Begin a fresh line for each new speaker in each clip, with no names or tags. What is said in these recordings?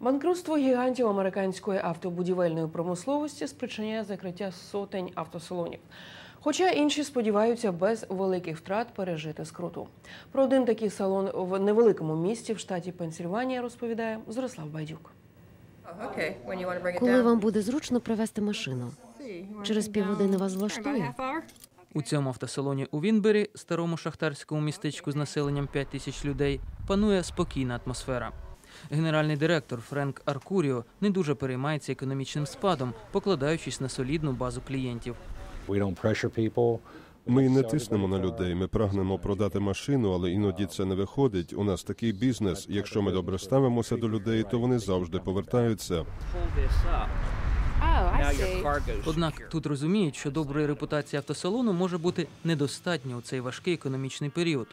Банкрутство гігантів американської автобудівельної промисловості спричиняє закриття сотень автосалонів. Хоча інші сподіваються без великих втрат пережити скруту. Про один такий салон в невеликому місті в штаті Пенсільванія розповідає Зорислав Байдюк.
It
Коли вам буде зручно привезти машину? Через півгодини вас влаштує?
У цьому автосалоні у Вінбері, старому шахтарському містечку з населенням 5 тисяч людей, панує спокійна атмосфера. Генеральний директор Френк Аркуріо не дуже переймається економічним спадом, покладаючись на солідну базу клієнтів.
We don't.
Ми не тиснемо на людей. Ми прагнемо продати машину, але іноді це не виходить. У нас такий бізнес. Якщо ми добре ставимося до людей, то вони завжди повертаються.
Однак тут розуміють, що доброї репутації автосалону може бути недостатньо у цей важкий економічний період.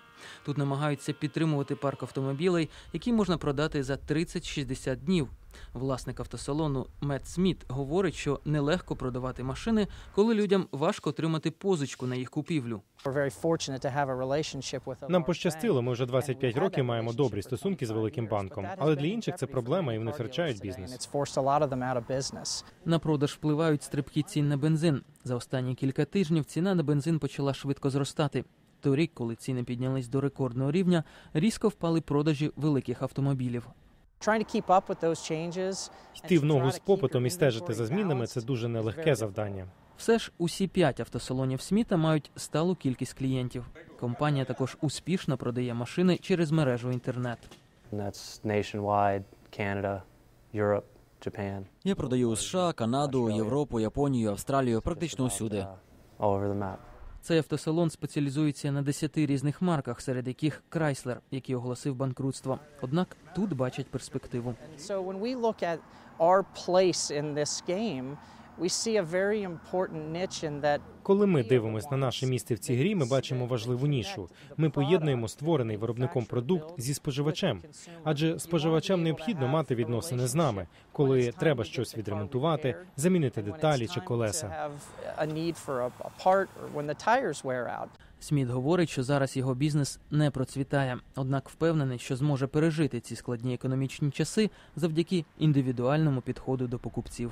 Тут намагаються підтримувати парк автомобілей, які можна продати за 30-60 днів. Власник автосалону Мет Сміт говорить, що нелегко продавати машини, коли людям важко отримати позичку на їх купівлю.
Нам пощастило. Ми вже 25 років маємо добрі стосунки з великим банком, але для інших це проблема, і вони втрачають бізнес.
На продаж впливають стрибки цін на бензин. За останні кілька тижнів ціна на бензин почала швидко зростати. Торік, коли ціни піднялись до рекордного рівня, різко впали продажі великих автомобілів.
Йти в ногу з попитом і стежити за змінами це дуже нелегке завдання.
Все ж усі п'ять автосалонів Сміта мають сталу кількість клієнтів. Компанія також успішно продає машини через мережу інтернет.
Я продаю у США, Канаду, Європу, Японію, Австралію, практично усюди.
Цей автосалон спеціалізується на десяти різних марках, серед яких Крайслер, який оголосив банкрутство. Однак тут бачать перспективу.
Коли ми дивимося на наше місце в цій грі, ми бачимо важливу нішу. Ми поєднуємо створений виробником продукт зі споживачем. Адже споживачам необхідно мати відносини з нами, коли треба щось відремонтувати, замінити деталі чи колеса.
Сміт говорить, що зараз його бізнес не процвітає, однак впевнений, що зможе пережити ці складні економічні часи завдяки індивідуальному підходу до покупців.